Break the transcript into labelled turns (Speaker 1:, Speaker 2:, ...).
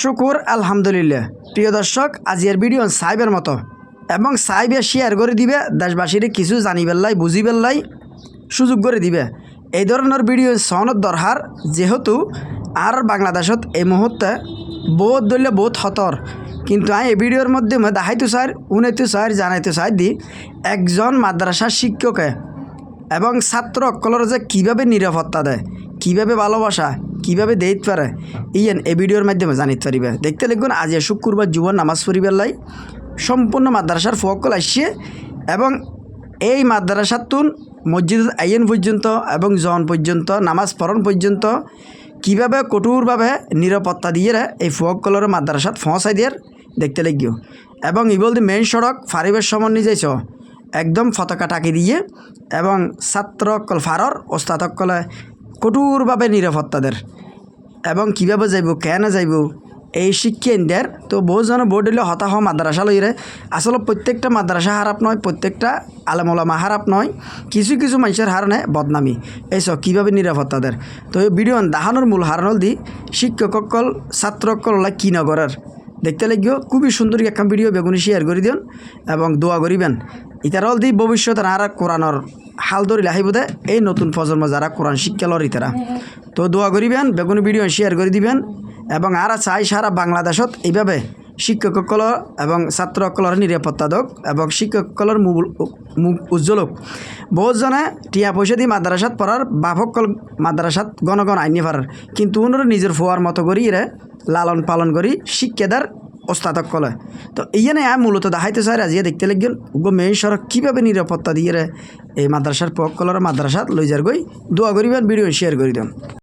Speaker 1: শুকুর, আলহামদুলিল্লাহ। প্রিয় দর্শক আজিয়ার ভিডিও সাইবের মতো। এবং সাইবে শেয়ার করে দিবে, দেশবাসীরে কিছু জানিবেন লাই বুঝিবেন লাই সুযোগ করে দিবে। এই ধরনের ভিডিও সনত দরকার যেহেতু আর বাংলাদেশত এই মুহূর্তে বহুত দলীয়, বহুত হতর। কিন্তু আমি এই ভিডিওর মাধ্যমে দেখাইতো স্যার, উনাইতো স্যার, জানাইতো স্যার দি, একজন মাদ্রাসার শিক্ষকে এবং ছাত্র অকলর যে কীভাবে নিরাপত্তা দেয়, কীভাবে ভালোবাসা কীভাবে দেইত পারে? ইয়েন, এই ভিডিওর মাধ্যমে জানিতে পারিবে। দেখতে লিখুন, আজ শুক্রবার যুব নামাজ পড়িবার লাই সম্পূর্ণ মাদ্রাসার ফকল আসছে এবং এই মাদ্রাসাতুন মসজিদ আইন পর্যন্ত এবং জন পর্যন্ত, নামাজ পড়ন পর্যন্ত কীভাবে কঠোরভাবে নিরাপত্তা দিয়ে এই ফুয়কলর মাদ্রাসাত পৌঁছাই দিয়ে দেখতে লাগিও এবং ইবল দি মেইন সড়ক ফারিবের সমন্বয় যাইছ। একদম পতাকা টাকি দিয়ে এবং ছাত্রকল ফারর, ওস্তাদকলে কঠোরভাবে নিরাপত্তাদের এবং কীভাবে যাইব, কেন যাইব, এই শিক্ষা দের তো বহুজন বোর্ড হইলে হতাশ মাদ্রাসা লইরে আসলে প্রত্যেকটা মাদ্রাসা খারাপ নয়, প্রত্যেকটা আলমলামা হারাপ নয়। কিছু কিছু মানুষের হারণে বদনামি। এইসব কীভাবে নিরাপত্তাদের তো এই ভিডিও দাহানোর মূল হারণল দি, শিক্ষকসকল, ছাত্রসকল কি নগরের? দেখতে লাগিও, খুবই সুন্দর একটা ভিডিও, বেগুনি শেয়ার করে দিন এবং দোয়া করিবেন। ইতার হল দি ভবিষ্যৎ আর কোরআনর হাল ধরিলে আহিব দে, এই নতুন প্রজন্ম যারা কোরআন শিক্ষা লর ইতারা তো দোয়া করিবেন বেগুনি ভিডিও শেয়ার করে দিবেন, এবং আর চাই সারা বাংলাদেশত এইভাবে শিক্ষকসকল এবং ছাত্রসকলৰ নিৰাপত্তা দক, এবং শিক্ষকসকলৰ মুখ উজ্জ্বল হোক। বহুতজনে টিয়া পয়সা দি মাদ্রাসাত পড়ার বাপসকল মাদ্রাসাত গণ গণ আইনি পারার কিন্তু ওনারা নিজের ফোয়ার মতো এরা লালন পালন করি, শিক্ষাদার ওস্তাদক কলে। তো আমি মূলত দেখাইতে চাই আজিয়ে দেখতে লাগিল উগ্র মেয়ে সড়ক কীভাবে নিরাপত্তা দিয়ে এই মাদ্রাসার পককলর মাদ্রাসাত লই যার গই। দোয়া করিবেন, ভিডিও শেয়ার করে দেন